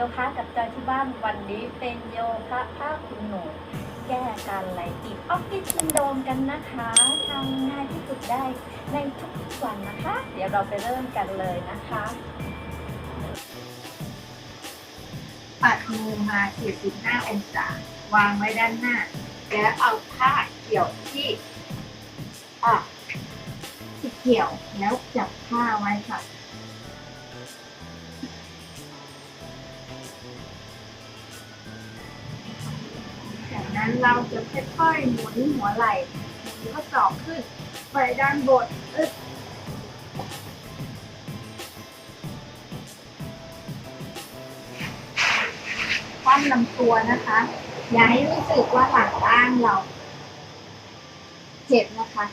ยคะกับจอยที่บ้านวันนี้เป็นโยคะผ้าคุณหนู แก้การไหลติดออฟฟิศซินโดมกันนะคะทำง่ายที่สุดได้ในทุกๆวันนะคะ เดี๋ยวเราไปเริ่มกันเลยนะคะ ปัดมือมา 45 องศาวางไว้ด้านหน้า แล้วเอาผ้าเกี่ยวที่อะที่เกี่ยวแล้วจับผ้าไว้ค่ะ นั้นเราจะค่อยๆหมุนหัวไหล่หมุนข้อศอกขึ้นไปด้านบนอึดคว่ำลำตัวนะคะ อย่าให้รู้สึกว่าหลังล่างเรา เจ็บนะคะ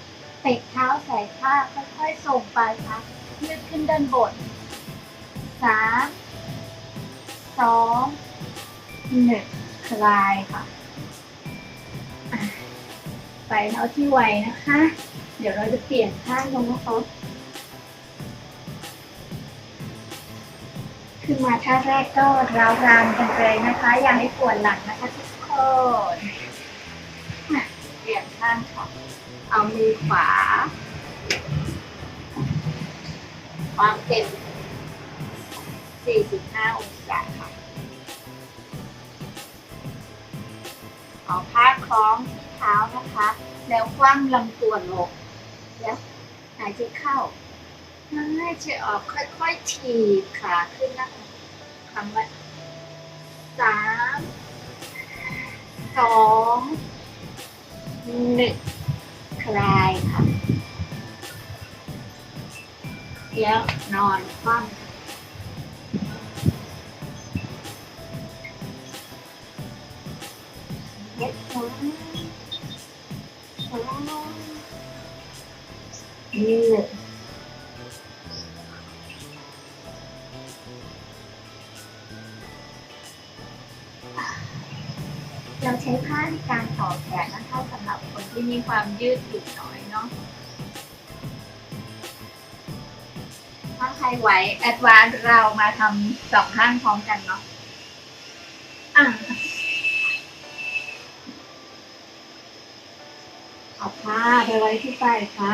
เตะเท้าใส่ผ้าค่อยๆส่งไปค่ะยืดขึ้นด้านบนสามสองหนึ่งคลายค่ะ ไปเท่าที่ไหวนะคะ เดี๋ยวเราจะเปลี่ยนข้างลงนะคะขึ้นมาท่าแรกก็ราวรานกันเลยนะคะ อย่าให้ปวดหลังนะคะทุกคนเปลี่ยนข้างค่ะ เอามือขวาวางเป็น 45 องศาค่ะ เอาผ้าคล้อง เท้านะคะ แล้วคว่ำลำตัวลง แล้วหายใจเข้าหายใจออกค่อยๆถีบขาขึ้นนะคะคำว่าสามสองหนึ่งคลายค่ะ แล้วนอนคว่ำ ยืดเราใช้ผ้าในการต่อแขนนะคะสำหรับคนที่มีความยืดหยุ่นน้อยเนาะถ้าใครไหวแอดวานเรามาทำสองข้างพร้อมกันเนาะอะเอาผ้าไปไว้ที่ปลายเท้า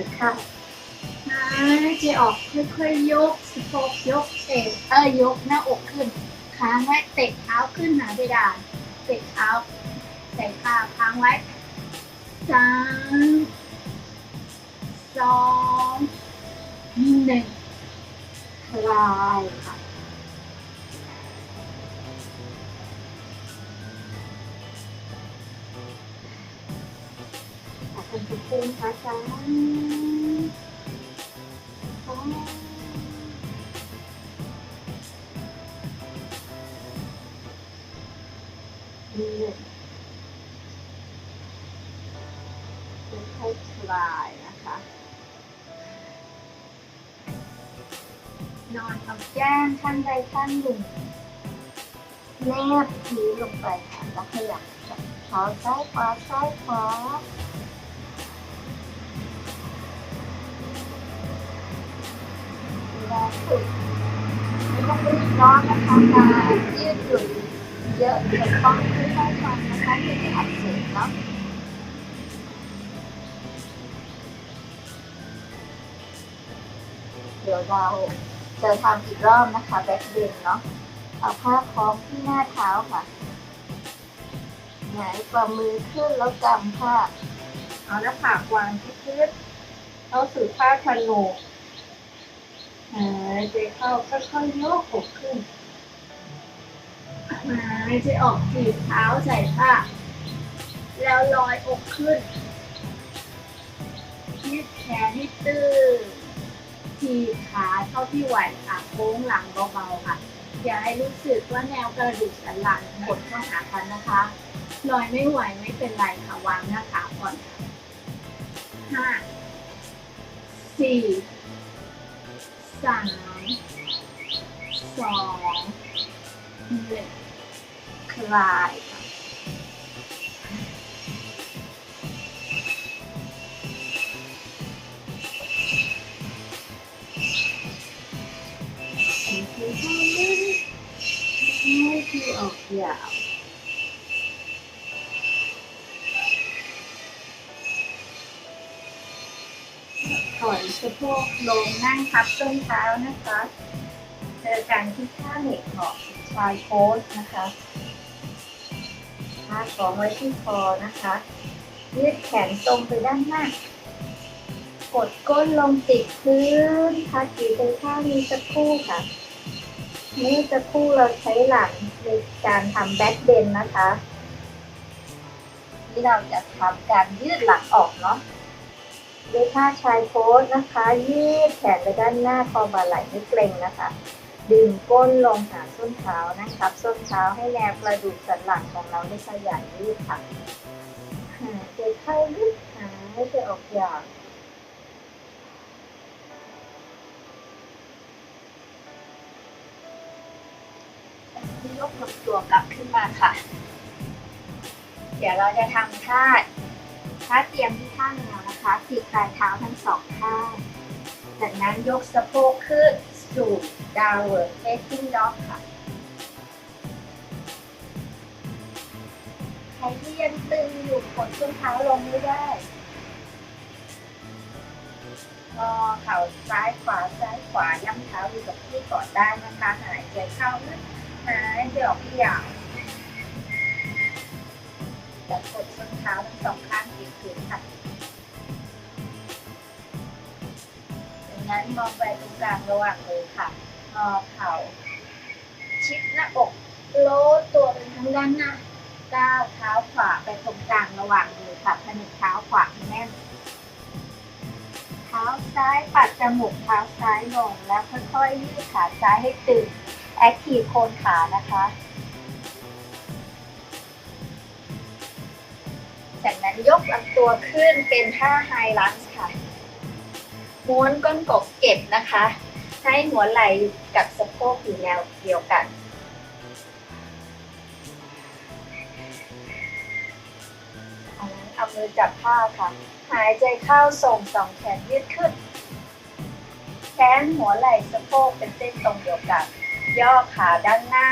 เดี๋ยวเข้าหายใจออกค่อยๆยกสะโพกยกเตะเอ้ยยกหน้าอกขึ้นค้างไว้เตะเท้าขึ้นหาเพดานเตะเท้าใส่ผ้าค้างไว้สามสองหนึ่งคลายค่ะ อบคุณทุกคนค่ะจ้าดีเลยค่อยๆคลายนะคะ นอนกับแก้มข้างใดข้างหนึ่งแนบพื้นลงไปค่ะแล้วขยับเท้าซ้ายขวาซ้ายขวา เวลาฝึกไม่ต้องรีบร้อนนะคะการยืดหยุ่นเยอะจะต้องค่อยๆทำนะคะเพื่อจะอักเสบเนาะเดี๋ยวเราจะทำอีกรอบนะคะแบ็คเบนเนาะเอาผ้าคล้องที่หน้าเท้าค่ะหงายฝ่ามือขึ้นแล้วกำผ้าเอาหน้าผากวางที่พื้นเอาสู่ผ้าขนโนก หายใจเข้าค่อยๆยกอกขึ้นหายใจออกถีบเท้าใส่ผ้า แล้วลอยอกขึ้นยืดแขนให้ตื้นทีบขาเท่าที่ไหวค่ะโค้งหลังเบาๆค่ะ อย่าให้รู้สึกว่าแนวกระดูกสันหลังกดเข้าหากันนะคะลอยไม่ไหวไม่เป็นไรค่ะวางหน้าขาก่อนห้าสี่ สามสองหนึ่งคลายให้คือออกยาว โพกลงนั่งทับส้นเท้านะคะ เจอกันที่ท่าเหล็กเหาะชายโพสนะคะท่าสองไว้ที่คอนะคะยืดแขนตรงไปด้านหน้ากดก้นลงติดพื้นพักอยู่ในท่านี้สักครู่ค่ะเมื่อสักครู่เราใช้หลังในการทำแบ็คเบนนะคะที่เราจะทำการยืดหลังออกเนาะ ด้วยท่าชายโพสนะคะ ยืดแขนไปด้านหน้าคอบ่าไหล่ไม่เกร็งนะคะ ดึงก้นลงหาส้นเท้านะครับ ส้นเท้าให้แนวกระดูกสันหลังของเราได้ขยายยืดค่ะหายใจเข้าลึกหายใจออกยาวยกลำตัวกลับขึ้นมาค่ะ เดี๋ยวเราจะทำท่าท่าเตรียมที่ท่าแนว นะคะตีปลายเท้าทั้งสองข้าง จากนั้นยกสะโพกขึ้นสู่ downward facing dog ค่ะ ใครที่ยังตึงอยู่กดส้นเท้าลงไม่ได้งอเข่าซ้ายขวาซ้ายขวาย่ำเท้าอยู่กับที่ก่อนได้นะคะ หายใจเข้าลึกหายใจออกที่ยาวจะกดส้นเท้าทั้งสองข้างติดพื้นค่ะ นั้นมองไปตรงกลางระหว่างมือค่ะงอเข่าชิดหน้าอกโลดตัวไปทางด้านหน้าก้าวเท้าขวาไปตรงกลางระหว่างมือค่ะผนึกเท้าขวาให้แน่นเท้าซ้ายปัดจมูกเท้าซ้ายลงแล้วค่อยๆยืดขาซ้ายให้ตึงแอคทีฟโคนขานะคะจากนั้นยกลำตัวขึ้นเป็นท่าไฮลันส์ค่ะ ม้วนก้นกบเก็บนะคะ ให้หัวไหล่กับสะโพกอยู่แนวเดียวกันเอาเอามือจับผ้าค่ะ หายใจเข้าส่งสองแขนยืดขึ้น แขนหัวไหล่สะโพกเป็นเส้นตรงเดียวกัน ย่อขาด้านหน้า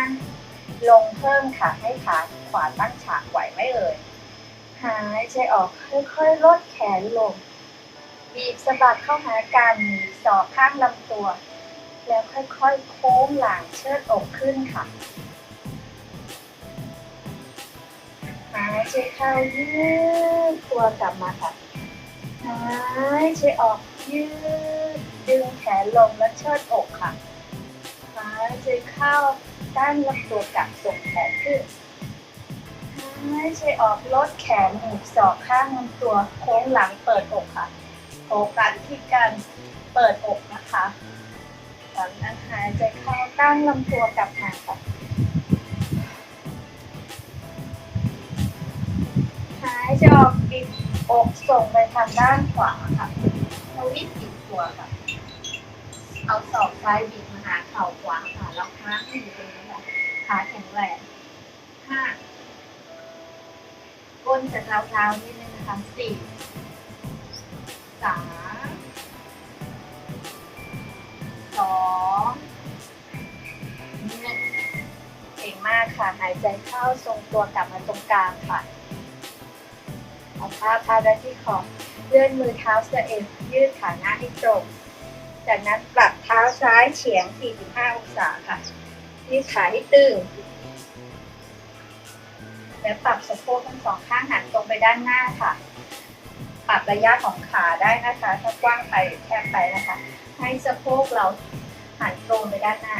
ลงเพิ่มค่ะให้ขาขวาตั้งฉากไหวไหมเอ่ย หายใจออกค่อยๆลดแขนลง บีบสะบัดเข้าหากันหนีบศอกข้างลำตัว แล้วค่อยๆ โค้งหลังเชิดอกขึ้นค่ะ หายใจเข้ายืดตัวกลับมาค่ะ หายใจออกยืด ดึงแขนลงและเชิดอกค่ะ หายใจเข้าด้านลำตัวกลับส่งแขนขึ้นหายใจออกลดแขนหนีบศอกข้างลำตัวโค้งหลังเปิดอกค่ะ โฟกัสที่การเปิดอกนะคะจากนั้นหายใจเข้าตั้งลำตัวกลับมาค่ะหายใจออกบิดอกส่งไปทางด้านขวาค่ะทวิตบิดตัวค่ะ เอาศอกซ้ายบิดมาหาเข่าขวาค่ะแล้วค้างอยู่ตรงนี้ค่ะขาแข็งแรงห้าก้นจะเท้าๆนิดนึงนะคะสี่ามสองหนึ่งเก่งมากค่ะ หายใจเข้าทรงตัวกลับมาตรงกลางค่ะเอาเท้าเท้าได้ที่คอเลื่อนมือเท้าสะเอ็นยืดขาหน้าให้ตรง จากนั้นปรับเท้าซ้ายเฉียง 45 องศาค่ะยืดขาให้ตึงและปรับสะโพกทั้งสองข้างหันตรงไปด้านหน้าค่ะ ปรับระยะของขาได้นะคะถ้ากว้างไปแคบไปนะคะ ให้สะโพกเราหันตรงไปด้านหน้า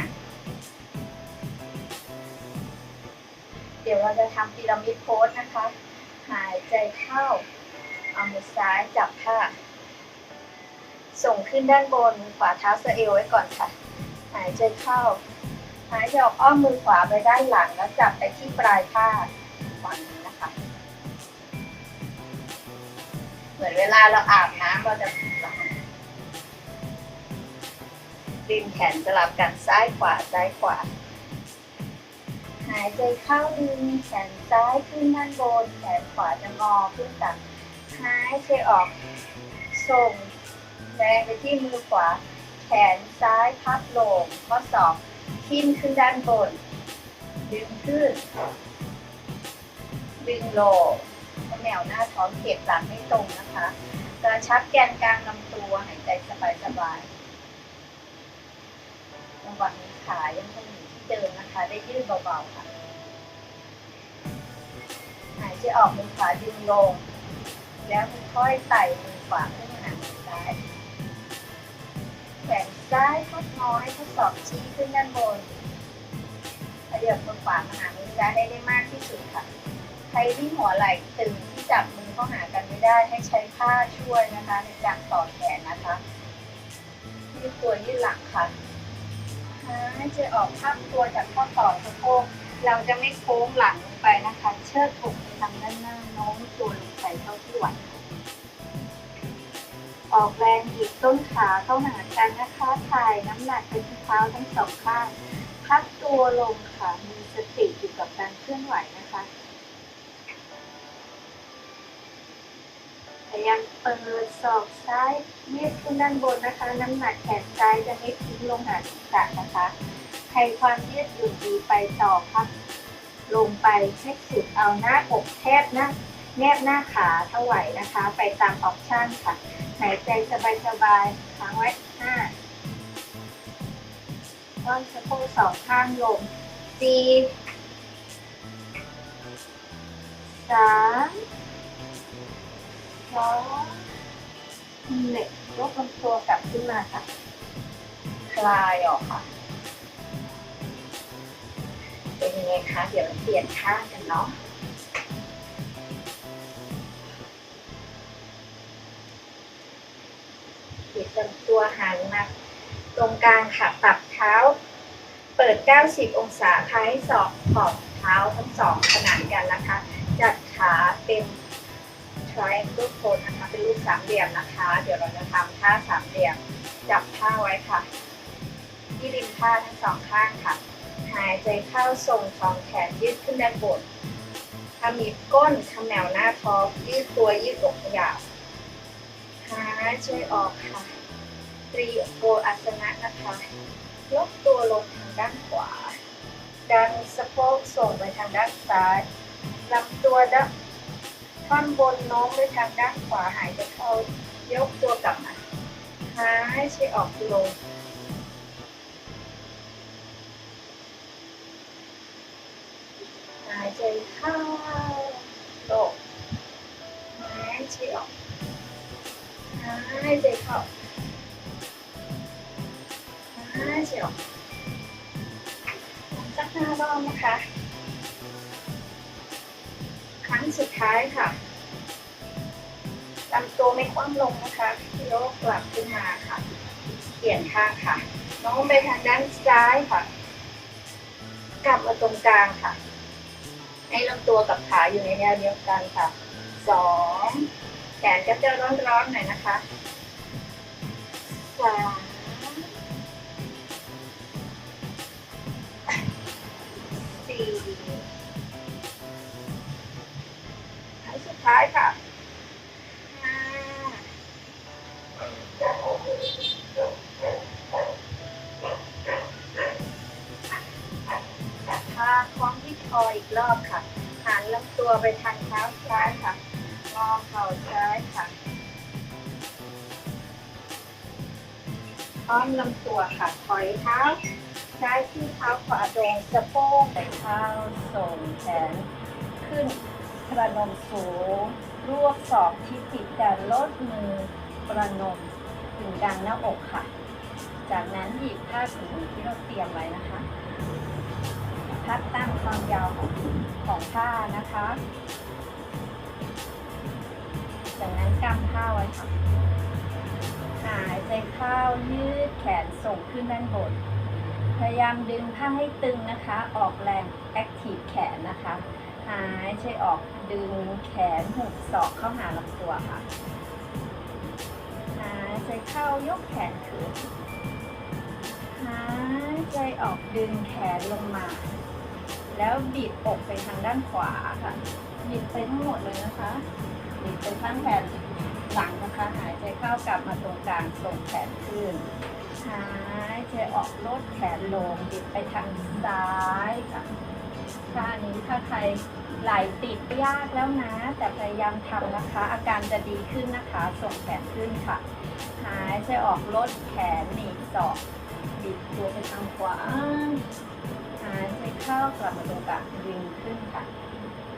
เดี๋ยวเราจะทำพีระมิดโพสนะคะ หายใจเข้า เอามือซ้ายจับผ้า ส่งขึ้นด้านบนมือขวาเท้าสะเอวไว้ก่อนค่ะ หายใจเข้า หายใจออกอ้อมมือขวาไปด้านหลังแล้วจับไปที่ปลายผ้าฝั่งนี้ เหมือนเวลาเราอาบน้ำเราจะหลังดึงแขนสลับกันซ้ายขวาซ้ายขวา หายใจเข้าดึงแขนซ้ายขึ้นด้านบน แขนขวาจะงอขึ้นต่ำหายใจออก ส่งแรงไปที่มือขวา แขนซ้ายพับลงข้อศอกทิ่มขึ้นด้านบน ดึงขึ้น ดึงลง แนวหน้าท้องเก็บหลังให้ตรงนะคะ กระชับแกนกลางลำตัวหายใจสบายๆจังหวะนี้ขายังคงอยู่ที่เดิมนะคะ ได้ยืดเบาๆค่ะ หายใจออกมือขวาดึงลง แล้วค่อยไต่มือขวาขึ้นมาหามือซ้าย แขนซ้ายทอดงอให้ทดสอบชี้ขึ้นด้านบนขยับมือขวามาหามือซ้ายให้ได้มากที่สุดค่ะ ใครที่หัวไหล่ตึงที่จับมือเข้าหากันไม่ได้ให้ใช้ผ้าช่วยนะคะ ในการต่อแขนนะคะยืดตัวยืดหลังค่ะหายใจออกพับตัวจากข้อต่อสะโพกเราจะไม่โค้งหลังลงไปนะคะ เชิดอกไปทางด้านหน้าโน้มตัวลงไปเท่าที่ไหวออกแรงหยิบต้นขาเข้าหากันนะคะถ่ายน้ำหนักไปที่เท้าทั้งสองข้าง พักตัวลงค่ะ มีสติอยู่กับการเคลื่อนไหวนะ พยายามเปิดศอกซ้ายเยืดขึ้นด้านบนนะคะ น้ำหนักแขนซ้ายจะไม่ทิ้งลงหาศีรษะนะคะใครความเยืดหยุ่นดีไปต่อพักลงไปให้สุดเอาหน้าอกแทบหน้าแนบหน้าขาเท่าไหวนะคะ ไปตามออปชั่นค่ะหายใจสบายๆค้างไว้ห้าต้อนสะโพกสองข้างลงสี่สาม สองหนึ่งยกลำตัวกลับขึ้นมาค่ะ คลายออกค่ะ เป็นยังไงคะ เดี๋ยวเราเปลี่ยนข้างกันเนาะปิดลำตัวหันมาตรงกลางค่ะปรับเท้า เปิด 90 องศาคล้ายศอกขอบเท้าทั้งสองขนานกันนะคะ จัดขาเป็น triangle pose นะคะ เป็นรูปสามเหลี่ยมนะคะ เดี๋ยวเราจะทำท่าสามเหลี่ยม จับผ้าไว้ค่ะ ที่ริมผ้าทั้งสองข้างค่ะ หายใจเข้าส่งสองแขนยืดขึ้นด้านบนทำหนีบก้นขมวหน้าท้องยืดตัวยืดอกขยับหายใจออกค่ะตรีโกอาสนะนะคะ ยกตัวลงทางด้านขวา ดันสะโพกส่งไปทางด้านซ้ายลำตัวด้าน ท่อนบนโน้มไปทางด้านขวาหายใจเข้ายกตัวกลับมาหายใจออกลง อยู่ในแนวเดียวกันค่ะสองแขนก็จะร้อนๆหน่อยนะคะสามสี่อันสุดท้ายค่ะห้าพาคล้องที่คออีกรอบค่ะหัน ลำตัวไปทางเท้าซ้ายค่ะ งอเข่าซ้ายค่ะอ้อมลำตัวค่ะ ถอยเท้าซ้ายที่เท้าขวาตรงสะโพกแต่เท้าส่งแขนขึ้นประนมสูงรวบศอกที่ติดกันลดมือประนมถึงดังหน้าอกค่ะ จากนั้นหยิบผ้าถุงที่เราเตรียมไว้นะคะ พัดตั้งความยาวของของผ้านะคะจากนั้นกำผ้าไว้ค่ะหายใจเข้ายืดแขนส่งขึ้นด้านบน พยายามดึงผ้าให้ตึงนะคะ ออกแรงแอคทีฟแขนนะคะ หายใจออกดึงแขนหุบศอกเข้าหาลำตัวค่ะ หายใจเข้ายกแขนขึ้น หายใจออกดึงแขนลงมา แล้วบิดอกไปทางด้านขวาค่ะบิดไปทั้งหมดเลยนะคะบิดไปข้างแขนหลังนะคะ หายใจเข้ากลับมาตรงกลางส่งแขนขึ้น หายใจออกลดแขนลงบิดไปทางซ้ายค่ะท่านี้ถ้าใครไหลติดยากแล้วนะ แต่พยายามทำนะคะ อาการจะดีขึ้นนะคะ ส่งแขนขึ้นค่ะ หายใจออกลดแขนหนีบศอกบิดตัวไปทางขวาายใจเข้ากลับมาตรงกลางดึงขึ้นค่ะ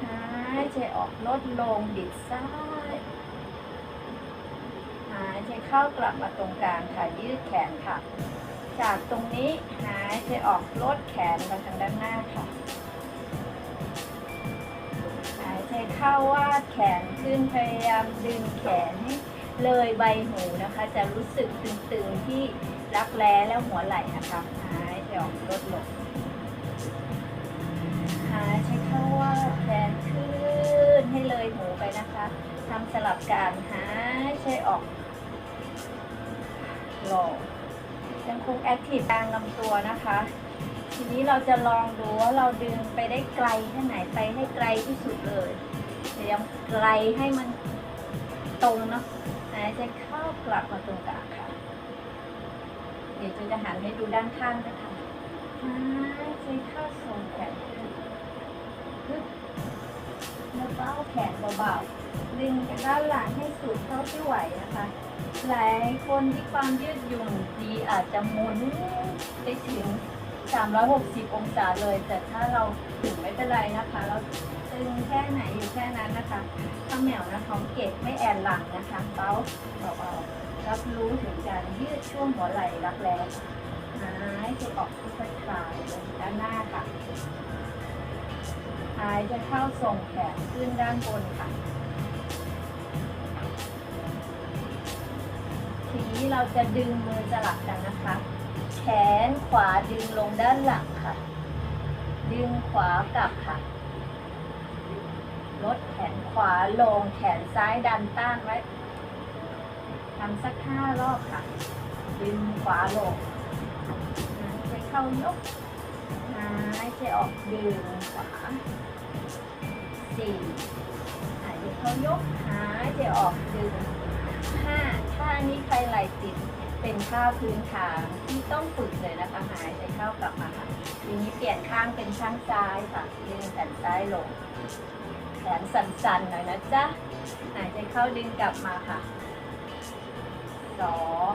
หายใจออกลดลงบิดซ้าย หายใจเข้ากลับมาตรงกลางค่ะยืดแขนค่ะ จากตรงนี้หายใจออกลดแขนมาทางด้านหน้าค่ะ หายใจเข้าวาดแขนขึ้นพยายามดึงแขนให้เลยใบหูนะคะ จะรู้สึกตึงๆที่รักแร้แล้วหัวไหล่นะคะ หายใจออกลดลง ใจเข้าว่าแขนขึ้นให้เลยหูไปนะคะทำสลับกันหายใจออกลงยังคงแอคทีฟกลางลำตัวนะคะ ทีนี้เราจะลองดูว่าเราดึงไปได้ไกลแค่ไหนไปให้ไกลที่สุดเลยพยายามไกลให้มันตรงเนาะหายใจเข้ากลับมาตรงกลางค่ะ เดี๋ยวจะหันให้ดูด้านข้างนะคะหายใจเข้าส่งแขน แล้วก็เอาแขนเบาๆดึงไปด้านหลังให้สุดเท่าที่ไหวนะคะ หลายคนที่ความยืดหยุ่นดีอาจจะหมุนไปถึง 360 องศาเลย แต่ถ้าเราถึงไม่เป็นไรนะคะ เราตึงแค่ไหนอยู่แค่นั้นนะคะข้าแมวนะท้องเก็บไม่แอนหลังนะคะเต้าเบาๆรับรู้ถึงการยืดช่วงหัวไหล่รักแร้หายใจออกที่คลายลงด้านหน้าค่ะ หายใจเข้าส่งแขนขึ้นด้านบนค่ะ ทีนี้เราจะดึงมือสลับกันนะคะ แขนขวาดึงลงด้านหลังค่ะ ดึงขวากลับค่ะ ลดแขนขวาลงแขนซ้ายดันต้านไว้ทำสักห้ารอบค่ะ ดึงขวาลงหายใจเข้ายก หายใจออกดึงขวาสี่หายใจเขายกหายใจออกดึงห้าท่านี้ใครไหลติดเป็นท่าวพื้นฐานที่ต้องฝึกเลยนะคะหายใจเข้ากลับมาค่ะทีนี้เปลี่ยนข้างเป็นข้างซ้ายค่ะดึงแขนซ้ายลงแขนสั่นๆหน่อยนะจ๊ะหายใจเข้าดึงกลับมาค่ะสอง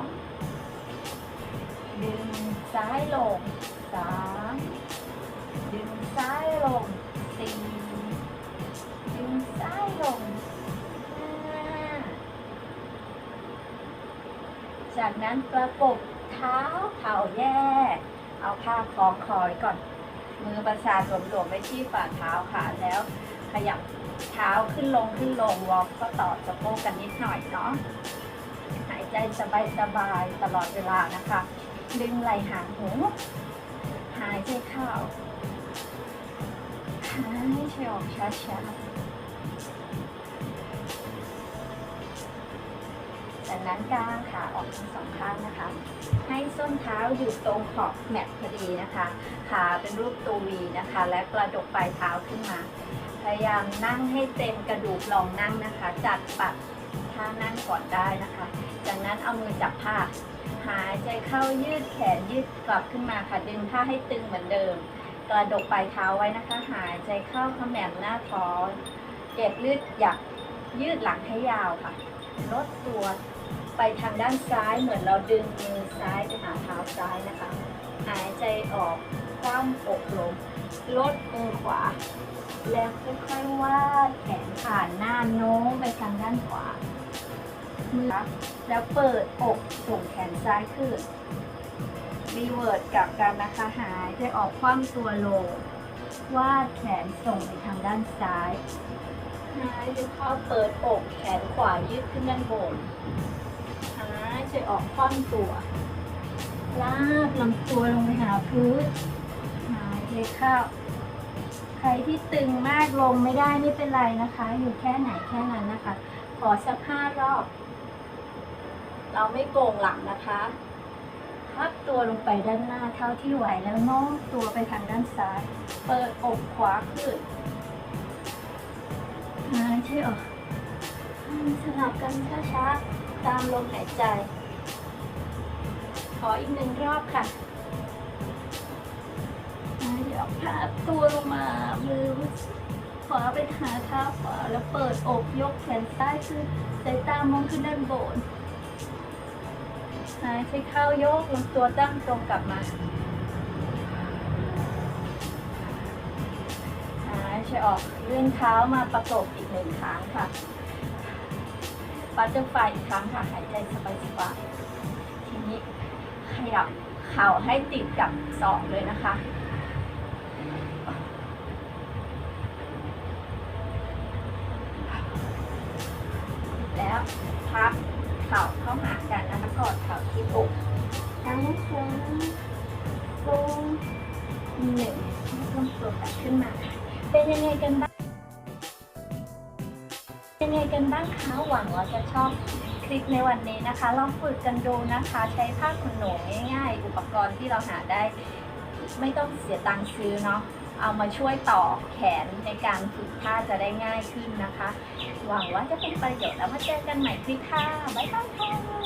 ดึงซ้ายลง สามดึงซ้ายลงสี่ดึงซ้ายลงห้าจากนั้นประกบเท้าเข่าแยก เอาผ้าคล้องคอไว้ก่อน มือประสานหลวมๆไว้ที่ฝ่าเท้าค่ะแล้วขยับเท้าขึ้นลงขึ้นลงวอล์กก็ต่อสะโพกกันนิดหน่อยเนาะหายใจสบายๆตลอดเวลานะคะ ดึงไหล่หางหู หายใจเข้าหายใจออกช้าๆจากนั้นกางขาออกทั้งสองข้างนะคะ ให้ส้นเท้าอยู่ตรงขอบแมตพอดีนะคะ ขาเป็นรูปตัววีนะคะ และกระดกปลายเท้าขึ้นมา พยายามนั่งให้เต็มกระดูกลองนั่งนะคะ จัดปัด ท่านั่งก่อนได้นะคะ จากนั้นเอามือจับผ้า หายใจเข้ายืดแขนยืดกลับขึ้นมาค่ะดึงผ้าให้ตึงเหมือนเดิม กระดกปลายเท้าไว้นะคะ หายใจเข้าขมแหมหน้าท้องเก็บยืดหยักยืดหลังให้ยาวค่ะ ลดตัวไปทางด้านซ้ายเหมือนเราดึงมือซ้ายไปหาเท้าซ้ายนะคะ หายใจออกคว่ำอกลงลดมือขวา แล้วค่อยๆวาดแขนผ่านหน้าโน้มไปทางด้านขวา มือ แล้วเปิดอกส่งแขนซ้ายขึ้น รีเวิร์ดกลับกันนะคะ หายใจออกคว่ำตัวลง วาดแขนส่งไปทางด้านซ้าย หายใจเข้าเปิดอกแขนขวายืดขึ้นด้านบน หายใจออกคว่ำตัว ลากลำตัวลงไปหาพื้น หายใจเข้าใครที่ตึงมากลงไม่ได้ไม่เป็นไรนะคะ อยู่แค่ไหนแค่นั้นนะคะ ขอสักห้ารอบ เราไม่โกงหลังนะคะพับตัวลงไปด้านหน้าเท่าที่ไหวแล้วโน้มตัวไปทางด้านซ้าย เปิดอกขวาขึ้นหายใจออกสลับกันช้าๆ ตามลมหายใจ ขออีกหนึ่งรอบค่ะหายใจออกพาตัวลงมา มือขวาไปหาเท้าขวาแล้วเปิดอกยกแขนซ้ายขึ้นสายตามองขึ้นด้านบน หายใจเข้ายกลำตัวตั้งตรงกลับมาหายใจออกเลื่อนเท้ามาประกบอีกหนึ่งครั้งค่ะปัดจ้าไฟอีกครั้งค่ะหายใจสบายๆทีนี้ขยับเข่าให้ติดกับศอกเลยนะคะแล้วพับ ทั้งค้งลงหนึ่งลำตัวกลับขึ้นมาเป็นยังไงกันบ้างยังไงกันบ้างคะหวังว่าจะชอบคลิปในวันนี้นะคะ ลองฝึกกันดูนะคะ ใช้ผ้าขนหนูง่าย ๆ อุปกรณ์ที่เราหาได้ ไม่ต้องเสียตังค์ซื้อเนาะเอามาช่วยต่อแขนในการฝึกท่าจะได้ง่ายขึ้นนะคะ หวังว่าจะเป็นประโยชน์แล้วมาเจอกันใหม่คลิปค่ะบ๊ายบายค่ะ